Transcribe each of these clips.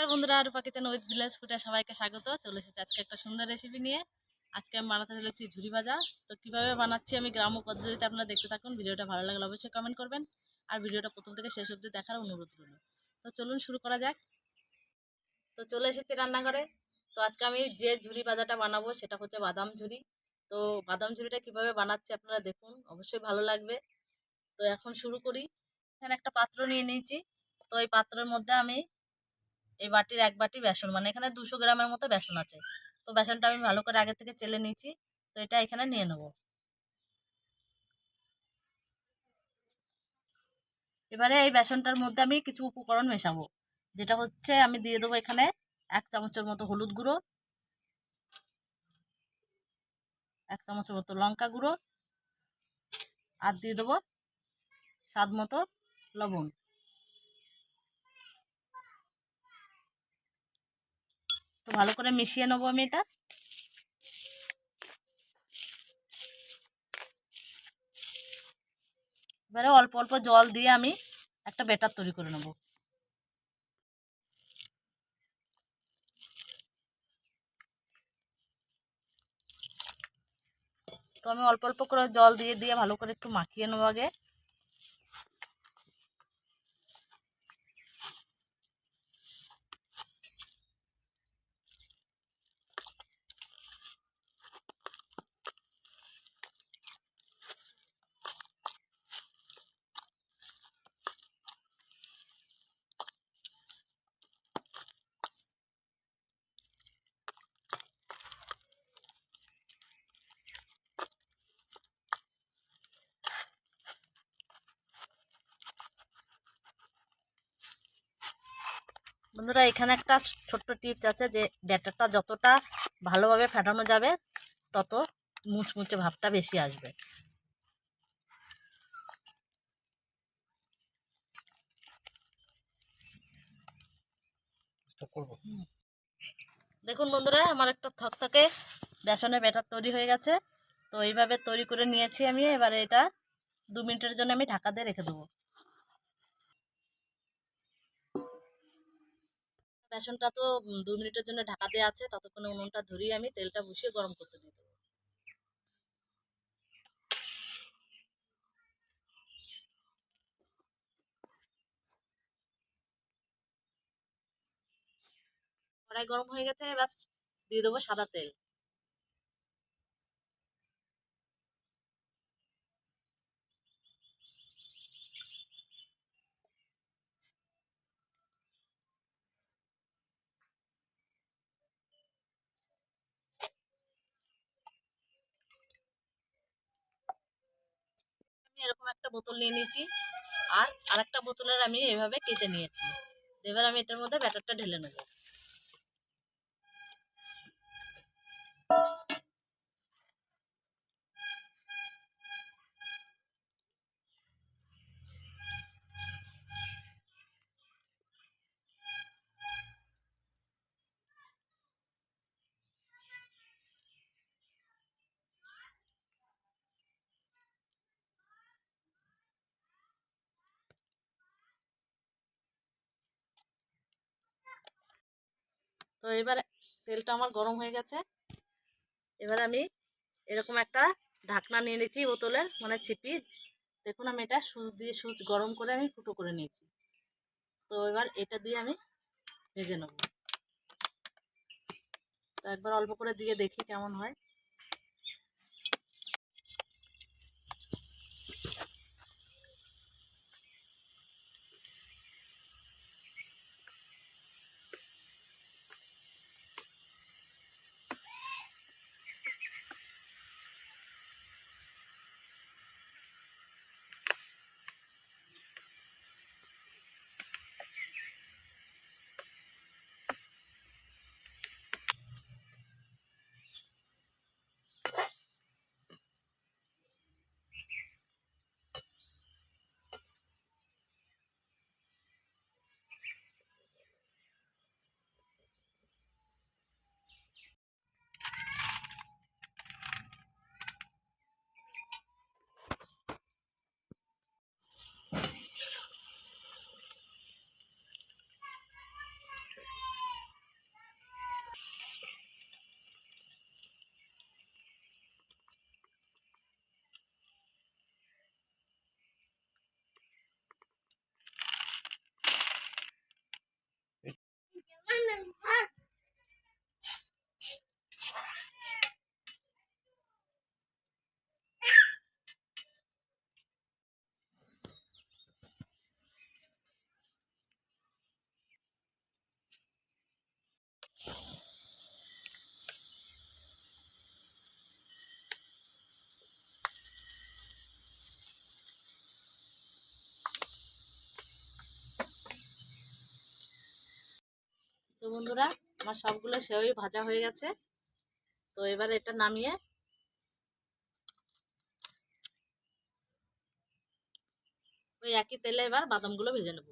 নমস্কার বন্ধুরা রূপা kitchen with village ফুটে সবাইকে স্বাগত। চলে এসেছি আজকে একটা সুন্দর রেসিপি নিয়ে। আজকে আমি বানাতে চলেছি ঝুড়ি ভাজা। তো কীভাবে বানাচ্ছি আমি গ্রাম্য পদ্ধতিতে আপনারা দেখতে থাকুন। ভিডিওটা ভালো লাগলে অবশ্যই কমেন্ট করবেন। আর ভিডিওটা প্রথম থেকে শেষ অবধি দেখার অনুরোধ রইল। তো চলুন শুরু করা যাক। তো চলে এসেছি রান্নাঘরে। তো আজকে আমি যে ঝুড়ি ভাজাটা বানাবো সেটা হচ্ছে বাদাম ঝুরি। তো বাদাম ঝুড়িটা কীভাবে বানাচ্ছি আপনারা দেখুন, অবশ্যই ভালো লাগবে। তো এখন শুরু করি। এখানে একটা পাত্র নিয়ে নিয়েছি। তো এই পাত্রের মধ্যে আমি এই বাটির এক বাটি বেসন মানে এখানে দুশো গ্রামের মতো বেসন আছে। তো বেসনটা আমি ভালো করে আগে থেকে চেলে নিয়েছি, তো এটা এখানে নিয়ে নেব। এবারে এই বেসনটার মধ্যে আমি কিছু উপকরণ মেশাবো, যেটা হচ্ছে আমি দিয়ে দেবো এখানে এক চামচের মতো হলুদ গুঁড়ো, এক চামচের মতো লঙ্কা গুঁড়ো, আর দিয়ে দেবো স্বাদ মতো লবণ। তো ভালো করে মিশিয়ে নেব আমি এটা। এবারে অল্প অল্প জল দিয়ে আমি একটা বেটার তৈরি করে নেব। তো আমি অল্প অল্প করে জল দিয়ে দিয়ে ভালো করে একটু মাখিয়ে নেব আগে। বন্ধুরা এখানে একটা ছোট্ট টিপস আছে যে ব্যাটারটা যতটা ভালোভাবে ফেটানো যাবে তত মুচমুচে ভাবটা বেশি আসবে। দেখুন বন্ধুরা আমার একটা থকথকে বেসনের ব্যাটার তৈরি হয়ে গেছে। তো এইভাবে তৈরি করে নিয়েছি আমি এবারে এটা দু মিনিটের জন্য আমি ঢাকা দিয়ে রেখে দেবো। বেসনটা তো দু মিনিটের জন্য ঢাকা দেওয়া আছে, ততক্ষণে উনুনটা ধরিয়ে আমি তেলটা বসিয়ে গরম করতে দেবো। কড়াই গরম হয়ে গেছে, এবার দিয়ে দেবো সাদা তেল। এরকম একটা বোতল নিয়ে নিয়েছি। আর আরেকটা বোতলের আমি এভাবে কেটে নিয়েছি। এবার আমি এটার মধ্যে ব্যাটারটা ঢেলে নেব। তো এবার তেলটা আমার গরম হয়ে গেছে। এবার আমি এরকম একটা ঢাকনা নিয়ে নিয়েছি বোতলের মানে ছিপি। দেখুন আমি এটা সুচ দিয়ে, সুচ গরম করে আমি ফুটো করে নিয়েছি। তো এবার এটা দিয়ে আমি ভেজে নেব। তো একবার অল্প করে দিয়ে দেখি কেমন হয়। তো বন্ধুরা, আমার সবগুলো সেওই ভাজা হয়ে গেছে। তো এবার এটা নামিয়ে ওই একই তেলে এবার বাদামগুলো ভেজে নেব।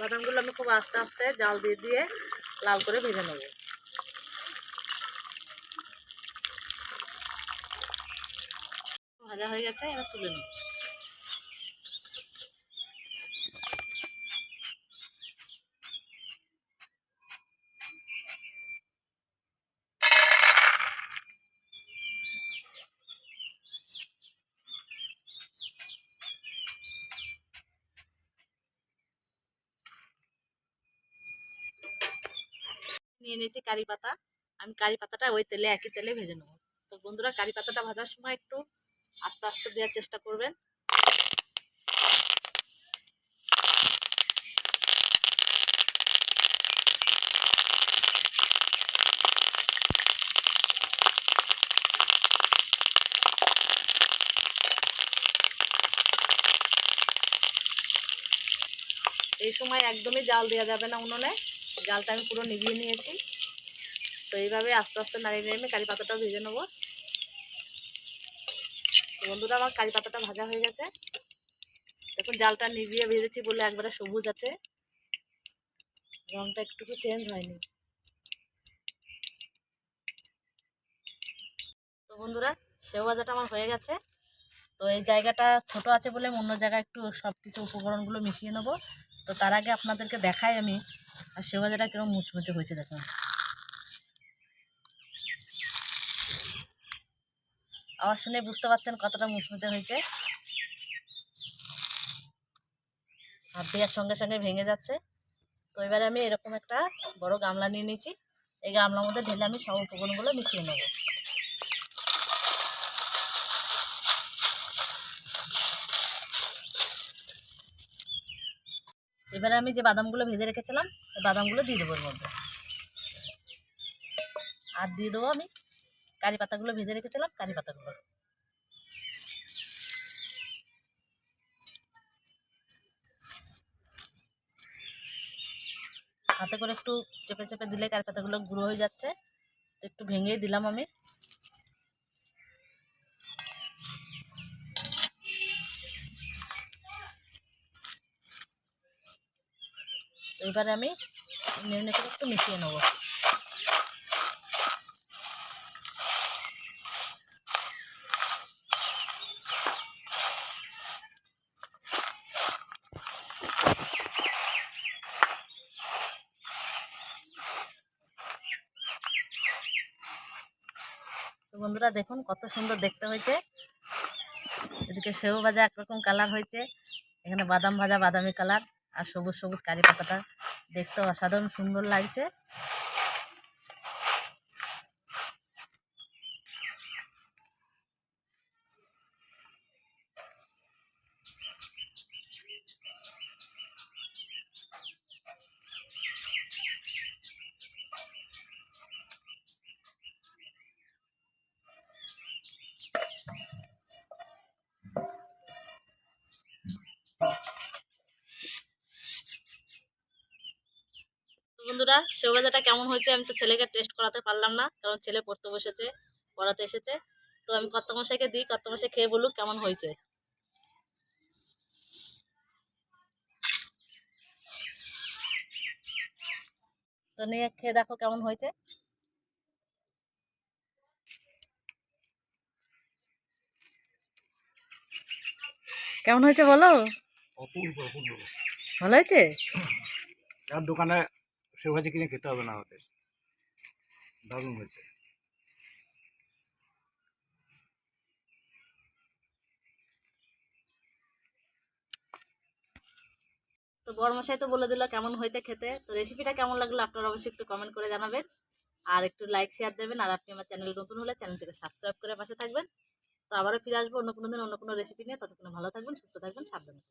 বাদামগুলো আমি খুব আস্তে আস্তে জাল দিয়ে দিয়ে লাল করে ভেজে নেব। ভাজা হয়ে গেছে, এবার তুলে নেব। নিয়ে নিয়েছি কারি পাতা। আমি কারি পাতাটা ওই তেলে একই তেলে ভেজে নেব। তো বন্ধুরা, কারি পাতাটা ভাজার সময় একটু আস্তে আস্তে দেওয়ার চেষ্টা করবেন। এই সময় একদমই জাল দেওয়া যাবে না উনুনে। জালটা আমি পুরো নিভিয়ে নিয়েছি। তো এইভাবে আস্তে আস্তে নাড়িয়ে নেড়ে কারি পাতাটাও ভেজে নেব। বন্ধুরা, আমার কারি পাতাটা ভাজা হয়ে গেছে। দেখুন, জালটা নিভিয়ে ভেজেছি বলে একবারে সবুজ আছে। রংটা একটুকু চেঞ্জ হয়নি। তো বন্ধুরা, সেও ভাজাটা আমার হয়ে গেছে। তো এই জায়গাটা ছোট আছে বলে অন্য জায়গায় একটু সব কিছু উপকরণগুলো মিশিয়ে নেব। তো তার আগে আপনাদেরকে দেখাই আমি আর সেও ভাজাটা কেমন মুচমুচে হয়েছে দেখো। আওয়াজ শুনে বুঝতে পারছেন কতটা মুচমুচে হয়েছে। আর দেওয়ার সঙ্গে সঙ্গে ভেঙে যাচ্ছে। তো এবারে আমি এরকম একটা বড় গামলা নিয়ে নিয়েছি। এই গামলার মধ্যে ঢেলে আমি সব উপকরণগুলো মিশিয়ে নেব। এবারে আমি যে বাদামগুলো ভেজে রেখেছিলাম এই বাদামগুলো দিয়ে দেবো মধ্যে। আর দিয়ে দেবো আমি কারি পাতাগুলো ভেজে রেখেছিলাম, কারি পাতাগুলো। হাতে করে একটু চেপে চেপে দিলে কারি পাতাগুলো গুঁড়ো হয়ে যাচ্ছে, তো একটু ভেঙেই দিলাম আমি। এবারে আমি নেড়ে করে একটু মিশিয়ে নেব। বন্ধুরা দেখুন কত সুন্দর দেখতে হয়েছে। এদিকে সেও ভাজা একরকম কালার হয়েছে। এখানে বাদাম ভাজা, বাদামি কালার আর সবুজ সবুজ কারি পাতাটা। দেখতে অসাধারণ সুন্দর লাগছে। বন্ধুরা সেও ভাজাটা কেমন হয়েছে আমি তো ছেলেকে টেস্ট করাতে পারলাম না কারণ ছেলে পড়তে বসেছে পড়াতে এসেছে। তো আমি কর্তমশাইকে দিই কর্তমশাই খেয়ে বলুক কেমন হয়েছে। তো নিয়ে খেয়ে দেখো কেমন হয়েছে। কেমন হয়েছে বলো? ভালো হয়েছে? দোকানে সেও ভাজি কিনে খেতে হবে না আমাদের দারুণ হয়েছে। তো বড়মশাই তো বলে দিল কেমন হয়েছে খেতে। তো রেসিপিটা কেমন লাগল আপনারা অবশ্যই একটু কমেন্ট করে জানাবেন। আর একটু লাইক শেয়ার দেবেন। আর আপনি আমার চ্যানেল নতুন হলে চ্যানেলটিকে সাবস্ক্রাইব করে পাশে থাকবেন। তো আবারও ফিরে আসব অন্য কোনো দিন অন্য কোনো রেসিপি নিয়ে। ততক্ষণ ভালো থাকবেন, সুস্থ থাকবেন, সাবধানে